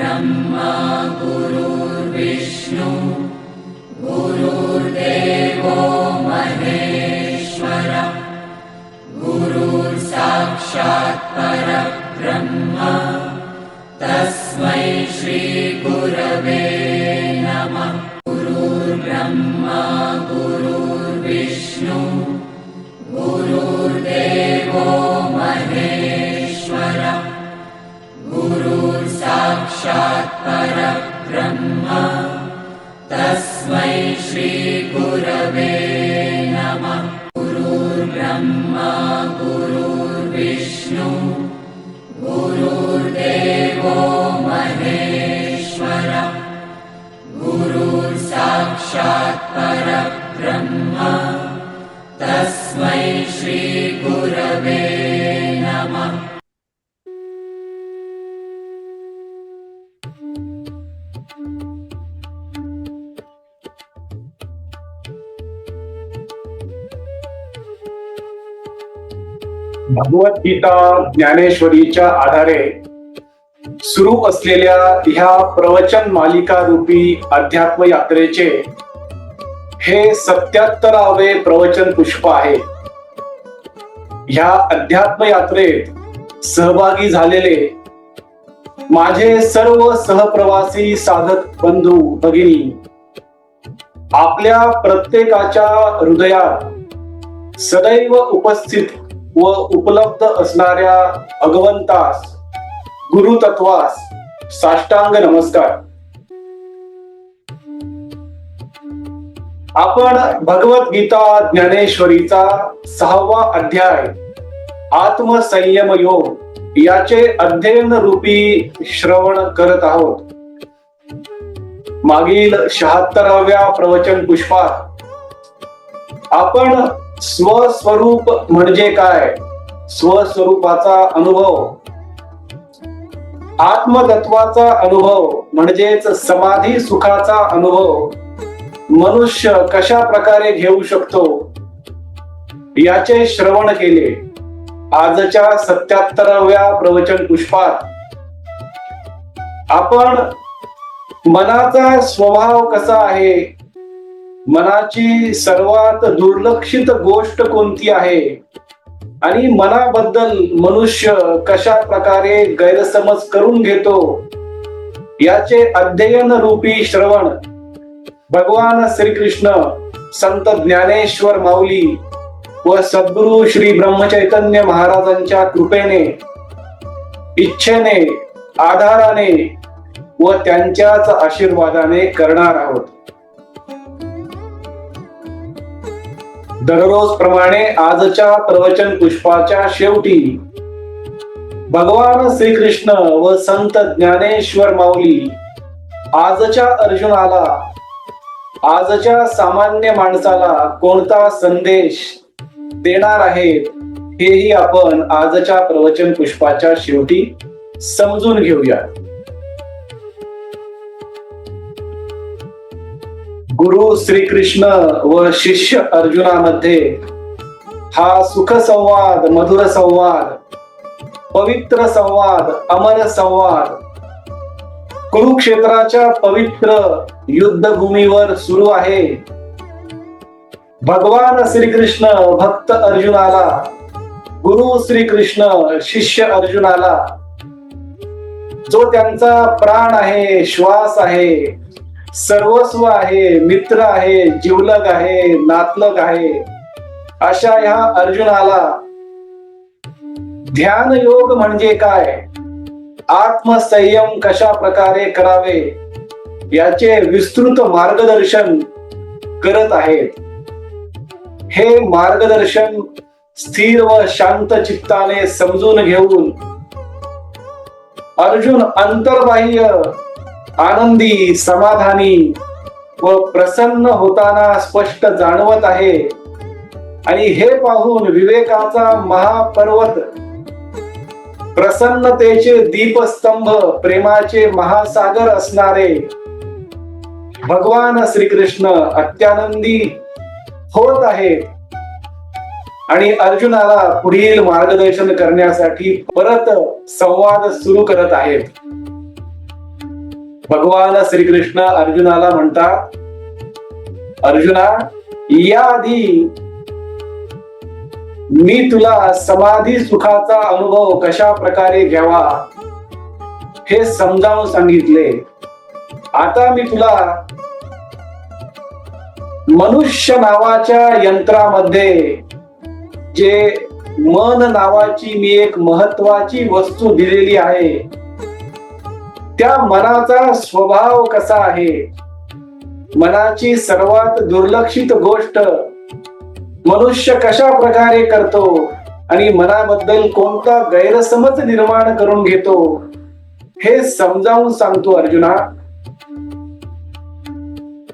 गुरुर्ब्रह्मा गुरुर्विष्णु। गुरुर्देवो महेश्वर। गुरुर्साक्षात् परब्रह्म। तस्मै श्रीगुरवे नमः। गुरुर्ब्रह्मा गुरुर्विष्णु। गुरुर्देवो गुरुर्साक्षात् परब्रह्म। तस्मै श्रीगुरवे नमः। गुरुर्ब्रह्मा गुरुर्विष्णु भगवद्गीता ज्ञानेश्वरीच्या आधारे सुरू असलेल्या ह्या प्रवचन मालिका रूपी अध्यात्म यात्रेचे हे सत्याहत्तरावे प्रवचन पुष्प आहे. ह्या अध्यात्म यात्रेत सहभागी झालेले माझे सर्व सहप्रवासी साधक बंधू भगिनी आपल्या प्रत्येकाच्या हृदयात सदैव उपस्थित व उपलब्ध असणाऱ्या भगवंतास गुरुतत्वास साष्टांग नमस्कार. आपण भगवद्गीता ज्ञानेश्वरीचा सहावा अध्याय आत्मसंयम योग याचे अध्ययन रूपी श्रवण करत आहोत. मागील शहात्तराव्या प्रवचन पुष्पात आपण स्वस्वरूप म्हणजे काय? स्वस्वरूपाचा अनुभव. आत्मतत्वाचा अनुभव म्हणजेच समाधी सुखाचा अनुभव. मनुष्य कशा प्रकारे घेऊ शकतो? याचे श्रवण केले. आजच्या सत्याहत्तराव्या प्रवचन पुष्पात. आपण मनाचा स्वभाव कसा आहे? मनाची सर्वात दुर्लक्षित गोष्ट कोणती आहे? आणि मनाबद्दल मनुष्य कशा प्रकारे गैरसमज करून घेतो? याचे अध्ययन रूपी श्रवण भगवान श्रीकृष्ण संत ज्ञानेश्वर माऊली व सद्गुरु श्री ब्रह्मचैतन्य महाराजांच्या कृपेने इच्छेने आधाराने व त्यांच्याच आशीर्वादाने करणार आहोत. दररोज प्रमाणे आजच्या प्रवचन पुष्पाच्या शेवटी भगवान श्रीकृष्ण व संत ज्ञानेश्वर माऊली आजच्या अर्जुनाला आजच्या सामान्य माणसाला कोणता संदेश देणार आहेत हेही आपण आजच्या प्रवचन पुष्पाच्या शेवटी समजून घेऊया गुरु श्रीकृष्ण व शिष्य अर्जुनामध्ये हा सुख संवाद मधुर संवाद पवित्र संवाद अमर संवाद कुरुक्षेत्राच्या पवित्र युद्धभूमीवर सुरू आहे. भगवान श्रीकृष्ण भक्त अर्जुनाला गुरु श्रीकृष्ण शिष्य अर्जुनाला जो त्यांचा प्राण आहे श्वास आहे सर्वस्व आहे मित्र आहे जीवलग आहे नातलग आहे अशा ह्या अर्जुनाला ध्यान योग म्हणजे काय? आत्मसंयम कशा प्रकारे करावे? याचे विस्तृत मार्गदर्शन करत आहेत. हे मार्गदर्शन स्थिर व शांत चित्ताने समजून घेऊन अर्जुन अंतर्बाह्य आनंदी समाधानी व प्रसन्न होताना स्पष्ट जाणवत आहे. आणि हे पाहून विवेकाचा महापर्वत प्रसन्नतेचे दीपस्तंभ प्रेमाचे महासागर असणारे. भगवान श्रीकृष्ण अत्यानंदी होत आहेत. आणि अर्जुनाला पुढील मार्गदर्शन करण्यासाठी परत संवाद सुरू करत आहेत. भगवान श्रीकृष्ण अर्जुनाला म्हणतात अर्जुना याआधी मी तुला समाधी सुखाचा अनुभव कशा प्रकारे घ्यावा हे समजावून सांगितले. आता मी तुला मनुष्य नावाच्या यंत्रामध्ये जे मन नावाची मी एक महत्वाची वस्तू दिलेली आहे त्या मनाचा स्वभाव कसा आहे? मनाची सर्वात दुर्लक्षित गोष्ट मनुष्य कशा प्रकारे करतो आणि मनाबद्दल कोणता गैरसमज निर्माण करून घेतो हे समजावून सांगतो अर्जुना.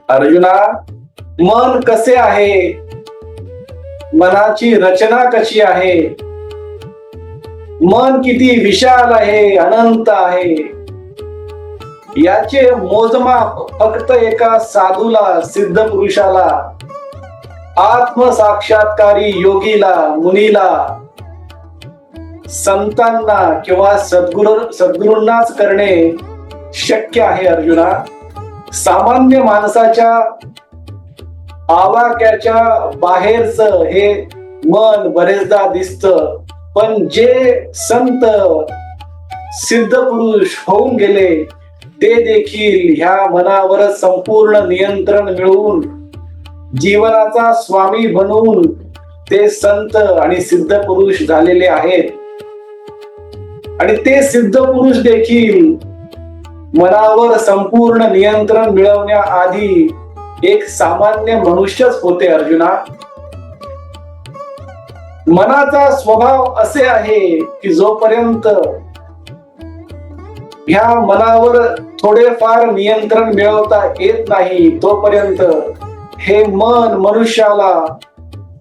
अर्जुना मन कसे आहे? मनाची रचना कशी आहे? मन किती विशाल आहे अनंत आहे? याचे मोजमाप फक्त एका साधूला सिद्ध पुरुषाला आत्मसाक्षात्कारी योगीला मुनीला संतांना किंवा सद्गुरु सद्गुरूंनाच करणे शक्य आहे अर्जुना. सामान्य माणसाच्या आवाक्याच्या बाहेरच हे मन बरेचदा दिसत पण जे संत सिद्ध पुरुष होऊन गेले ते देखील ह्या मनावर संपूर्ण नियंत्रण मिळवून जीवनाचा स्वामी बनवून ते संत आणि सिद्ध पुरुष झालेले आहेत. आणि ते सिद्ध पुरुष देखील मनावर संपूर्ण नियंत्रण मिळवण्याआधी एक सामान्य मनुष्यच होते अर्जुना. मनाचा स्वभाव असे आहे की जोपर्यंत ह्या मनावर थोडेफार नियंत्रण मिळवता येत नाही तोपर्यंत हे मन मनुष्याला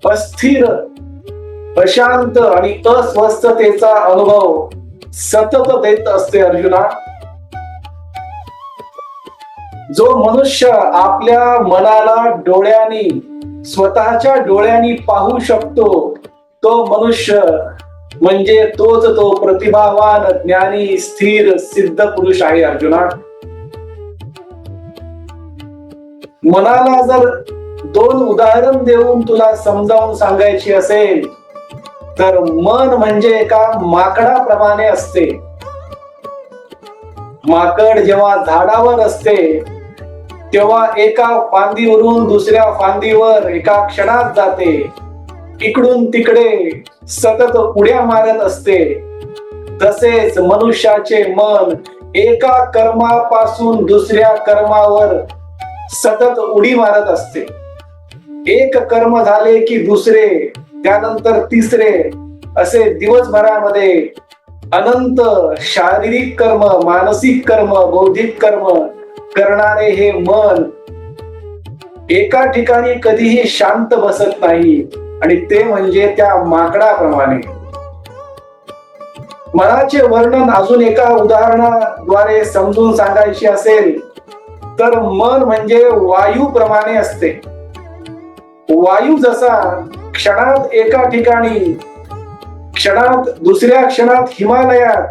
अस्थिर अशांत आणि अस्वस्थतेचा अनुभव सतत देत असते अर्जुना. जो मनुष्य आपल्या मनाला डोळ्यांनी स्वतःच्या डोळ्यांनी पाहू शकतो तो मनुष्य म्हणजे तोच तो प्रतिभावान ज्ञानी स्थिर सिद्ध पुरुष आहे अर्जुना. मनाला जर दोन उदाहरण देऊन तुला समजावून सांगायची असेल तर मन म्हणजे एका माकडाप्रमाणे असते. माकड जेव्हा झाडावर असते तेव्हा एका फांदीवरून दुसऱ्या फांदीवर एका क्षणात जाते. इकडून तिकडे सतत उड्या मारत असते. तसेच मनुष्याचे मन एका कर्मापासून दुसऱ्या कर्मावर सतत उडी मारत असते. एक कर्म झाले की दुसरे त्यानंतर तिसरे असे दिवसभरामध्ये अनंत शारीरिक कर्म मानसिक कर्म बौद्धिक कर्म करणारे हे मन एका ठिकाणी कधीही शांत बसत नाही. आणि ते म्हणजे त्या माकडाप्रमाणे. मनाचे वर्णन अजून एका उदाहरणाद्वारे समजून सांगायचे असेल तर मन म्हणजे वायू प्रमाणे असते. वायू जसा क्षणात एका ठिकाणी क्षणात दुसऱ्या क्षणात हिमालयात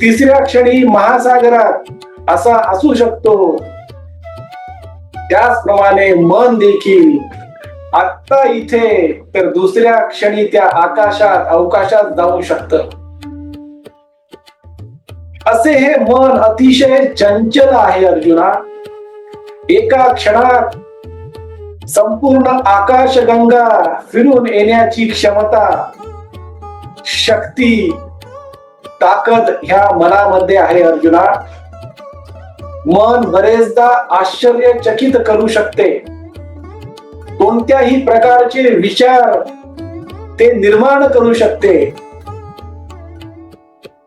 तिसऱ्या क्षणी महासागरात असा असू शकतो. त्याचप्रमाणे मन देखील आत्ता इथे तर दुसऱ्या क्षणी त्या आकाशात अवकाशात जाऊ शकत. असे हे मन अतिशय चंचल आहे अर्जुना. एका क्षणात संपूर्ण आकाशगंगा फिरून येण्याची क्षमता शक्ती ताकद ह्या मनामध्ये आहे अर्जुना. मन बरेचदा आश्चर्यचकित करू शकते. कोणत्याही प्रकारचे विचार ते निर्माण करू शकते.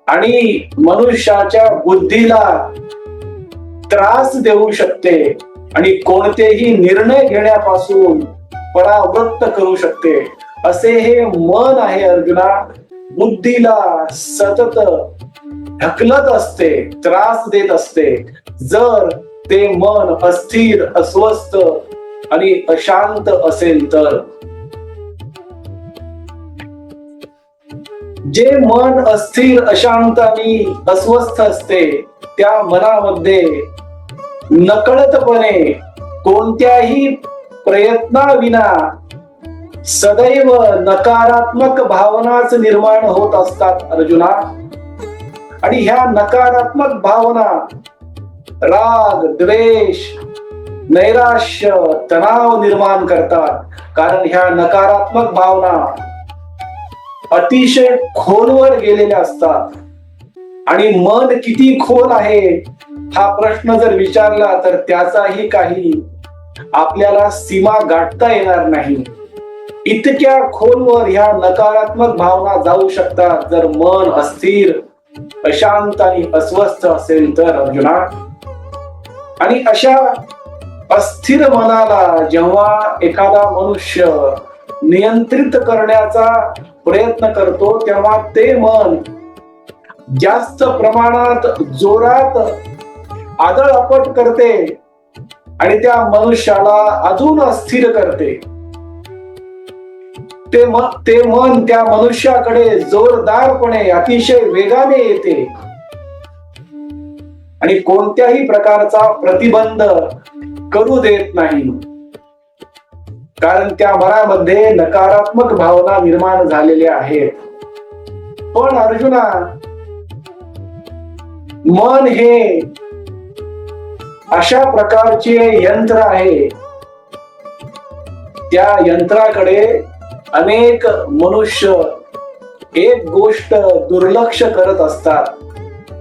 आणि मनुष्याच्या बुद्धीला त्रास देऊ शकते आणि कोणतेही निर्णय घेण्यापासून परावृत्त करू शकते. असे हे मन आहे अर्जुना. बुद्धीला सतत ढकलत असते त्रास देत असते. जर ते मन अस्थिर अस्वस्थ आणि अशांत असेल तर? जे मन अस्थिर अशांत आणि अस्वस्थ असते त्या मनामध्ये नकळतपणे कोणत्याही प्रयत्नाविना सदैव नकारात्मक भावनाच निर्माण होत असतात अर्जुना. आणि ह्या नकारात्मक भावना राग द्वेष नैराश्य तणाव निर्माण करतात. कारण ह्या नकारात्मक भावना अतिशय खोलवर गेलेल्या असतात. आणि मन किती खोल आहे हा प्रश्न जर विचारला तर त्याचाही काही आपल्याला सीमा गाठता येणार नाही. इतक्या खोलवर ह्या नकारात्मक भावना जाऊ शकतात. जर मन अस्थिर अशांत आणि अस्वस्थ असेल तर अर्जुना. आणि अशा अस्थिर मनाला जेव्हा एखादा मनुष्य नियंत्रित करण्याचा प्रयत्न करतो तेव्हा ते मन जास्त प्रमाणात जोरात आदळपट करते आणि त्या मनुष्याला अजून अस्थिर करते. ते मन ते मन त्या मनुष्याकडे जोरदारपणे अतिशय वेगाने येते. आणि कोणत्याही प्रकारचा प्रतिबंध करू देत नाही. कारण त्या मनामध्ये नकारात्मक भावना निर्माण झालेल्या आहेत. पण अर्जुना मन हे अशा प्रकारचे यंत्र आहे. त्या यंत्राकडे अनेक मनुष्य एक गोष्ट दुर्लक्ष करत असतात.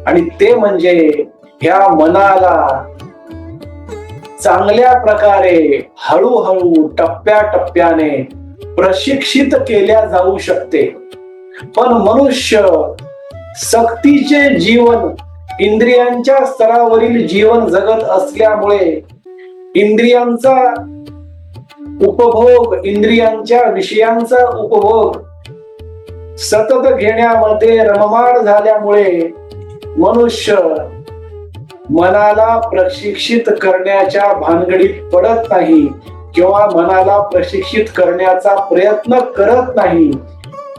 आणि ते म्हणजे ह्या मनाला चांगल्या प्रकारे हळूहळू टप्प्या टप्प्याने प्रशिक्षित केल्या जाऊ शकते. पण मनुष्य सक्तीचे जीवन इंद्रियांच्या स्तरावरील जीवन जगत असल्यामुळे इंद्रियांचा उपभोग इंद्रियांच्या विषयांचा उपभोग सतत घेण्यामध्ये रममाण झाल्यामुळे मनुष्य मनाला प्रशिक्षित करण्याच्या भानगडीत पडत नाही किंवा मनाला प्रशिक्षित करण्याचा प्रयत्न करत नाही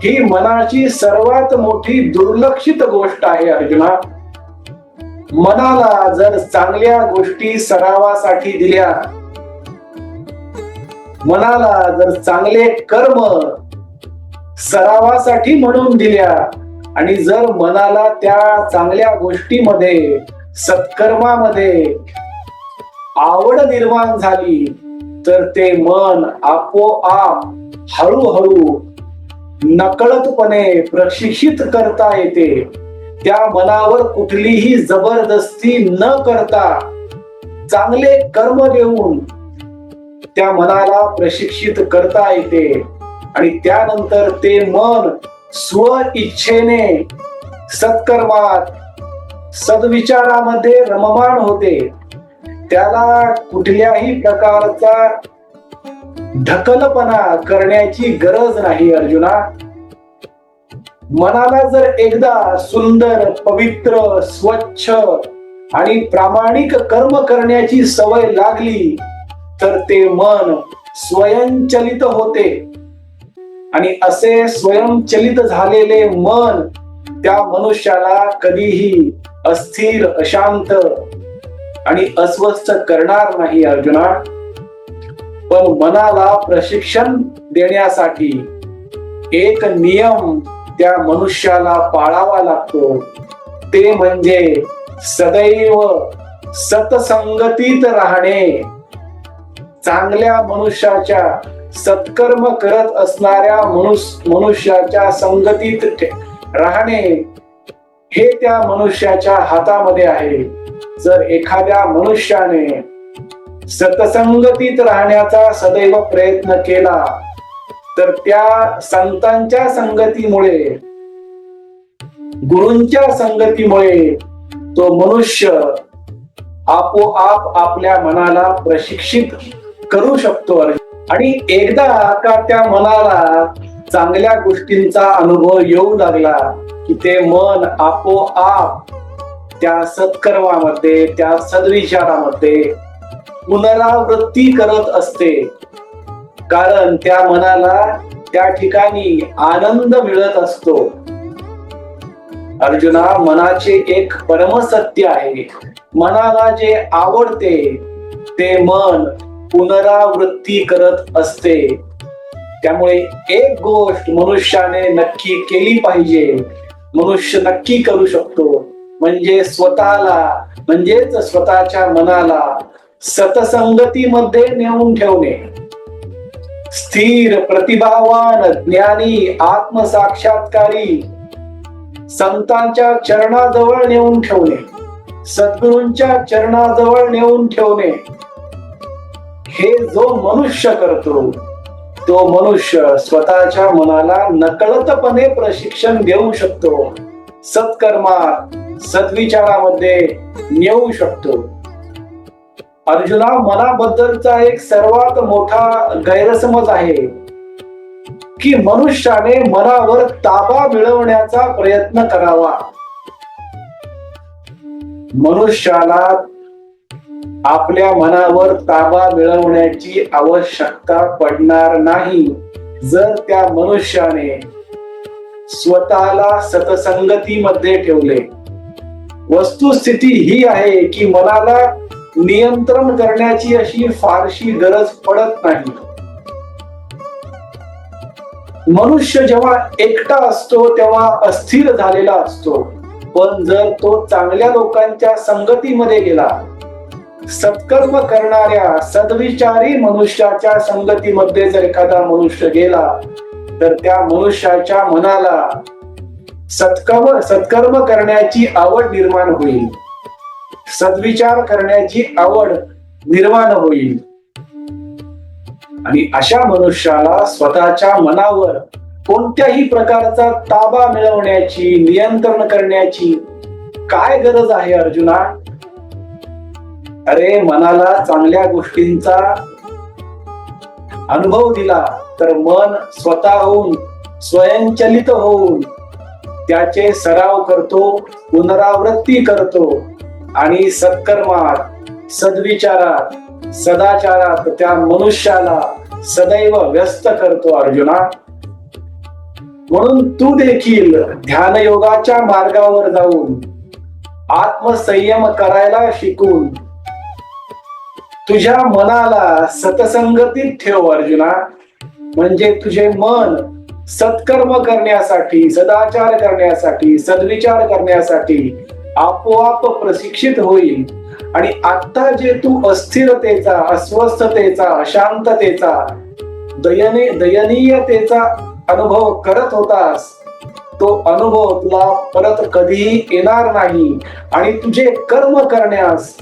ही मनाची सर्वात मोठी दुर्लक्षित गोष्ट आहे अर्जुना. मनाला जर चांगल्या गोष्टी सरावासाठी दिल्या मनाला जर चांगले कर्म सरावासाठी म्हणून दिल्या आणि जर मनाला त्या चांगल्या गोष्टीमध्ये सत्कर्मामध्ये आवड निर्माण झाली तर ते मन आपोआप हळूहळू नकळतपणे प्रशिक्षित करता येते. त्या मनावर कुठलीही जबरदस्ती न करता चांगले कर्म देऊन त्या मनाला प्रशिक्षित करता येते. आणि त्यानंतर ते मन स्व इच्छेने सत्कर्मात सद्विचारामध्ये रममाण होते. त्याला कुठल्याही प्रकारचा ढकलपणा करण्याची गरज नाही अर्जुना. मनाला जर एकदा सुंदर पवित्र स्वच्छ आणि प्रामाणिक कर्म करण्याची सवय लागली तर ते मन स्वयंचलित होते. आणि असे स्वयंचलित झालेले मन त्या मनुष्याला कधीही अस्थिर अशांत आणि अस्वस्थ करणार नाही अर्जुना. पण मनाला प्रशिक्षण देण्यासाठी एक नियम त्या मनुष्याला पाळावा लागतो. ते म्हणजे सदैव सतसंगतीत राहणे. चांगल्या मनुष्याच्या सत्कर्म करत असणाऱ्या मनुष्याच्या संगतीत राहणे हे त्या मनुष्याच्या हातामध्ये आहे. जर एखाद्या मनुष्याने सतसंगतीत राहण्याचा सदैव प्रयत्न केला तर त्या संतांच्या संगतीमुळे गुरूंच्या संगतीमुळे तो मनुष्य आपोआप आपल्या मनाला प्रशिक्षित करू शकतो. आणि एकदा का त्या मनाला चांगल्या गोष्टींचा अनुभव येऊ लागला की ते मन आपोआप त्या सत्कर्मामध्ये त्या सद्विचारामध्ये पुनरावृत्ती करत असते. कारण त्या मनाला त्या ठिकाणी आनंद मिळत असतो. अर्जुना मनाचे एक परमसत्य आहे. मनाला जे आवडते ते मन पुनरावृत्ती करत असते. त्यामुळे एक गोष्ट मनुष्याने नक्की केली पाहिजे. मनुष्य नक्की करू शकतो. म्हणजे स्वतःला म्हणजेच स्वतःच्या मनाला सतसंगतीमध्ये नेऊन ठेवणे. स्थिर प्रतिभावान ज्ञानी आत्मसाक्षात्कारी संतांच्या चरणाजवळ नेऊन ठेवणे. सद्गुरूंच्या चरणाजवळ नेऊन ठेवणे. हे जो मनुष्य करतो तो मनुष्य स्वतःच्या मनाला नकळतपणे प्रशिक्षण देऊ शकतो. सत्कर्मात सद्विचारामध्ये नेऊ शकतो. अर्जुना मनाबद्दलचा एक सर्वात मोठा गैरसमज आहे की मनुष्याने मनावर ताबा मिळवण्याचा प्रयत्न करावा. मनुष्याला आपल्या मनावर ताबा मिळवण्याची आवश्यकता पडणार नाही. जर त्या मनुष्याने स्वतःला सतसंगतीमध्ये ठेवले. वस्तुस्थिती ही आहे की मनाला नियंत्रण करण्याची अशी फारशी गरज पडत नाही. मनुष्य जेव्हा एकटा असतो तेव्हा अस्थिर झालेला असतो. पण जर तो चांगल्या लोकांच्या संगतीमध्ये गेला सत्कर्म करणाऱ्या सद्विचारी मनुष्याच्या संगतीमध्ये जर एखादा मनुष्य गेला तर त्या मनुष्याच्या मनाला सत्कर्म सत्कर्म करण्याची आवड निर्माण होईल. सद्विचार करण्याची आवड निर्माण होईल. आणि अशा मनुष्याला स्वतःच्या मनावर कोणत्याही प्रकारचा ताबा मिळवण्याची नियंत्रण करण्याची काय गरज आहे अर्जुना? अरे मनाला चांगल्या गोष्टींचा अनुभव दिला तर मन स्वतःहून स्वयंचलित होऊन त्याचे सराव करतो पुनरावृत्ती करतो. आणि सत्कर्मात सद्विचारात सदाचारात त्या मनुष्याला सदैव व्यस्त करतो अर्जुना. म्हणून तू देखील ध्यानयोगाच्या मार्गावर जाऊन आत्मसंयम करायला शिकून तुझ्या मनाला सतसंगतीत ठेव अर्जुना. म्हणजे तुझे मन सत्कर्म करण्यासाठी सदाचार करण्यासाठी सद्विचार करण्यासाठी आपोआप प्रशिक्षित होईल. आणि आता जे तू अस्थिरतेचा अस्वस्थतेचा अशांततेचा दयने दयनीयतेचा अनुभव करत होतास तो अनुभव तुला परत कधीही येणार नाही. आणि तुझे कर्म करण्यास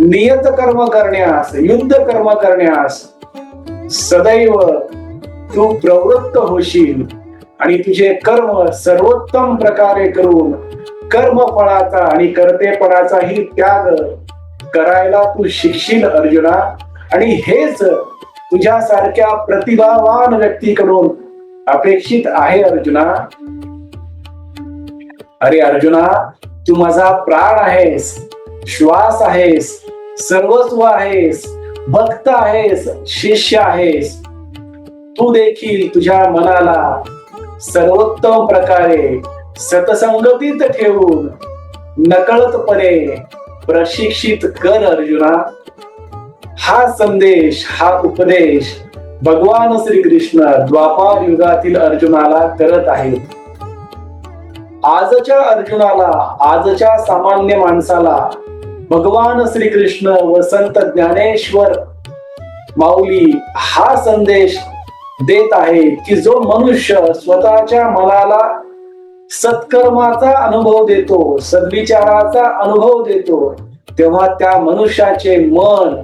नियत कर्म करण्यास युद्ध कर्म करण्यास सदैव तू प्रवृत्त होशील आणि तुझे कर्म सर्वोत्तम प्रकारे करून कर्मफळाचा आणि कर्तेपणाचाही त्याग करायला तू शिकशील अर्जुना. आणि हेच तुझ्यासारख्या प्रतिभावान व्यक्तीकडून अपेक्षित आहे अर्जुना. अरे अर्जुना तू माझा प्राण आहेस. श्वास आहेस सर्वस्व आहेस भक्त आहेस शिष्य आहेस. तू देखील तुझ्या मनाला सर्वोत्तम प्रकारे सतसंगतीत ठेवून नकळतपणे प्रशिक्षित कर अर्जुना. हा संदेश हा उपदेश भगवान श्री कृष्ण द्वापार युगातील अर्जुनाला करत आहेत. आजच्या अर्जुनाला आजच्या सामान्य माणसाला भगवान श्रीकृष्ण व संत ज्ञानेश्वर माऊली हा संदेश देत आहे की जो मनुष्य स्वतःच्या मनाला सत्कर्माचा अनुभव देतो सद्विचाराचा अनुभव देतो तेव्हा त्या मनुष्याचे मन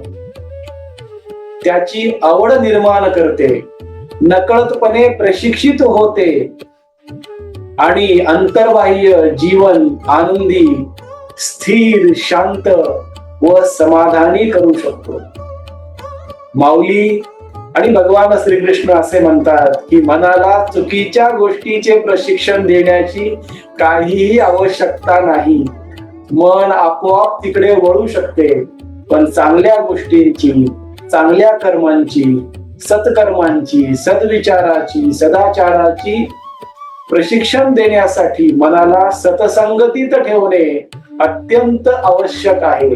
त्याची आवड निर्माण करते नकळतपणे प्रशिक्षित होते आणि अंतर्बाह्य जीवन आनंदी स्थिर शांत व समाधानी करू शकतो. माऊली आणि भगवान श्रीकृष्ण असे म्हणतात की मनाला चुकीच्या गोष्टीचे प्रशिक्षण देण्याची काहीही आवश्यकता नाही. मन आपोआप तिकडे वळू शकते पण चांगल्या गोष्टींची चांगल्या कर्मांची सत्कर्मांची सद्विचाराची सदाचाराची प्रशिक्षण देण्यासाठी मनाला सतसंगतीत ठेवणे अत्यंत आवश्यक आहे.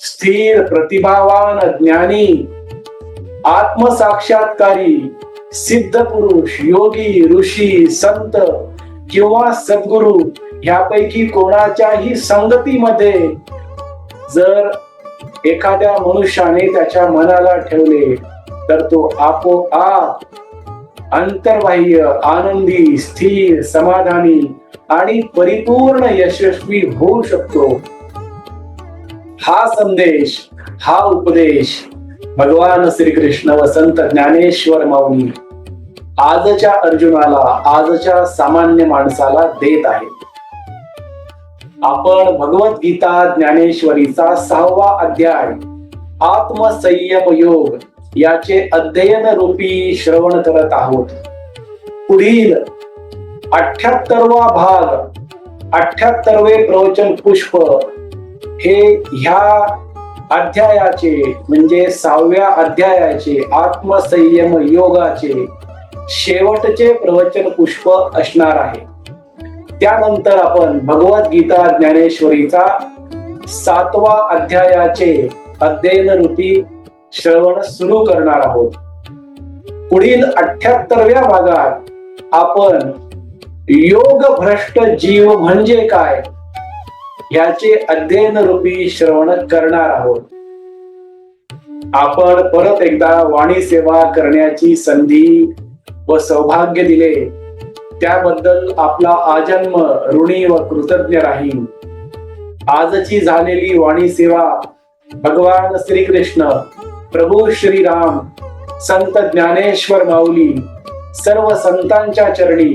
स्थिर प्रतिभावान ज्ञानी आत्मसाक्षात्कारी सिद्ध पुरुष योगी ऋषी संत किंवा सद्गुरु यापैकी कोणाच्याही संगतीमध्ये जर एखाद्या मनुष्याने त्याच्या मनाला ठेवले तर तो आपोआप अंतर्बाह्य आनंदी स्थिर समाधानी आणि परिपूर्ण यशस्वी होऊ शकतो. हा संदेश हा उपदेश भगवान श्रीकृष्ण व संत ज्ञानेश्वर माऊनी आजच्या अर्जुनाला आजच्या सामान्य माणसाला देत आहे आपण भगवद्गीता ज्ञानेश्वरीचा सहावा अध्याय आत्मसंयम योग याचे अध्ययन रूपी श्रवण करत आहोत. पुढील अठ्याहत्तरवा भाग अठ्याहत्तरवे प्रवचन पुष्प हे ह्या अध्यायाचे म्हणजे सहाव्या अध्यायाचे आत्मसंयम योगाचे शेवटचे प्रवचन पुष्प असणार आहे. त्यानंतर आपण भगवद्गीता ज्ञानेश्वरीचा सातवा अध्यायाचे अध्ययन रूपी श्रवण सुरू करणार आहोत. पुढील अठ्याहत्तरव्या भागात आपण योग भ्रष्ट जीव म्हणजे काय? याचे अध्ययन रूपी श्रवण करणार आहोत. आपण परत एकदा वाणी सेवा करण्याची संधी व सौभाग्य दिले. त्याबद्दल आपला आजन्म ऋणी व कृतज्ञ राहील आजची झालेली वाणी सेवा भगवान श्रीकृष्ण प्रभू श्रीराम संत ज्ञानेश्वर माऊली सर्व संतांच्या चरणी